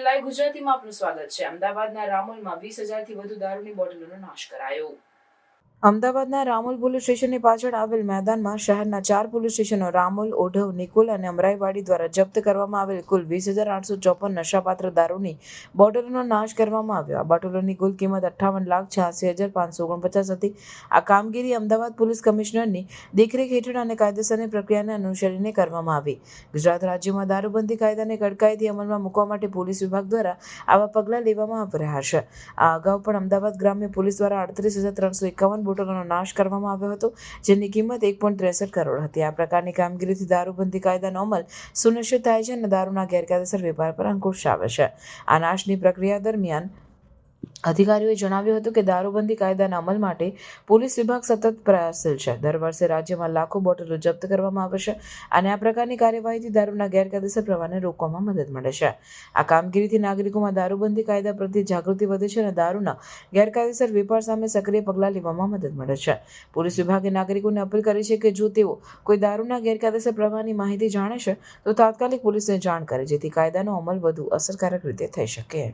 Try ગુજરાતીમાં આપનું સ્વાગત છે. અમદાવાદના રામોલમાં વીસ હજારથી વધુ દારૂની બોટલોનો નાશ કરાયો. અમદાવાદના રામોલ પોલીસ સ્ટેશનની પાછળ આવેલ મેદાનમાં શહેરના ચાર પોલીસ સ્ટેશનો રામોલ, ઓઢવ, નિકોલ અને અમરાઈવાડી દ્વારા જપ્ત કરવામાં આવેલ કુલ વીસ હજાર આઠસો ચોપન નશાપાત્ર દારૂની બોટલોનો નાશ કરવામાં આવ્યો. આ બોટલોની કુલ કિંમત અઠ્ઠાવન લાખ છ્યાસી હજાર પાંચસો ઓગણપચાસ હતી. આ કામગીરી અમદાવાદ પોલીસ કમિશનરની દેખરેખ હેઠળ અને કાયદેસરની પ્રક્રિયાને અનુસરીને કરવામાં આવી. ગુજરાત રાજ્યમાં દારૂબંધી કાયદાને કડકાઈથી અમલમાં મૂકવા માટે પોલીસ વિભાગ દ્વારા આવા પગલાં લેવામાં આવી રહ્યા છે. આ અગાઉ પણ અમદાવાદ ગ્રામ્ય પોલીસ દ્વારા અડત્રીસ હજાર ત્રણસો એકાવન બોટલોનો નાશ કરવામાં આવ્યો હતો, જેની કિંમત એક પોઈન્ટ ત્રેસઠ કરોડ હતી. આ પ્રકારની કામગીરીથી દારૂબંધી કાયદાનો અમલ સુનિશ્ચિત થાય છે અને દારૂના ગેરકાયદેસર વેપાર પર અંકુશ આવે છે. આ નાશની પ્રક્રિયા દરમિયાન અધિકારીઓએ જણાવ્યું હતું કે દારૂબંધી કાયદાના અમલ માટે પોલીસ વિભાગ સતત પ્રયાસશીલ છે. દર વર્ષે રાજ્યમાં લાખો બોટલો જપ્ત કરવામાં આવે છે અને આ પ્રકારની કાર્યવાહીથી દારૂના ગેરકાયદેસર પ્રવાહને રોકવામાં મદદ મળે છે. આ કામગીરીથી નાગરિકોમાં દારૂબંધી કાયદા પ્રત્યે જાગૃતિ વધે છે અને દારૂના ગેરકાયદેસર વેપાર સામે સક્રિય પગલાં લેવામાં મદદ મળે છે. પોલીસ વિભાગે નાગરિકોને અપીલ કરી છે કે જો તેઓ કોઈ દારૂના ગેરકાયદેસર પ્રવાહની માહિતી જાણે છે, તો તાત્કાલિક પોલીસને જાણ કરે, જેથી કાયદાનો અમલ વધુ અસરકારક રીતે થઈ શકે.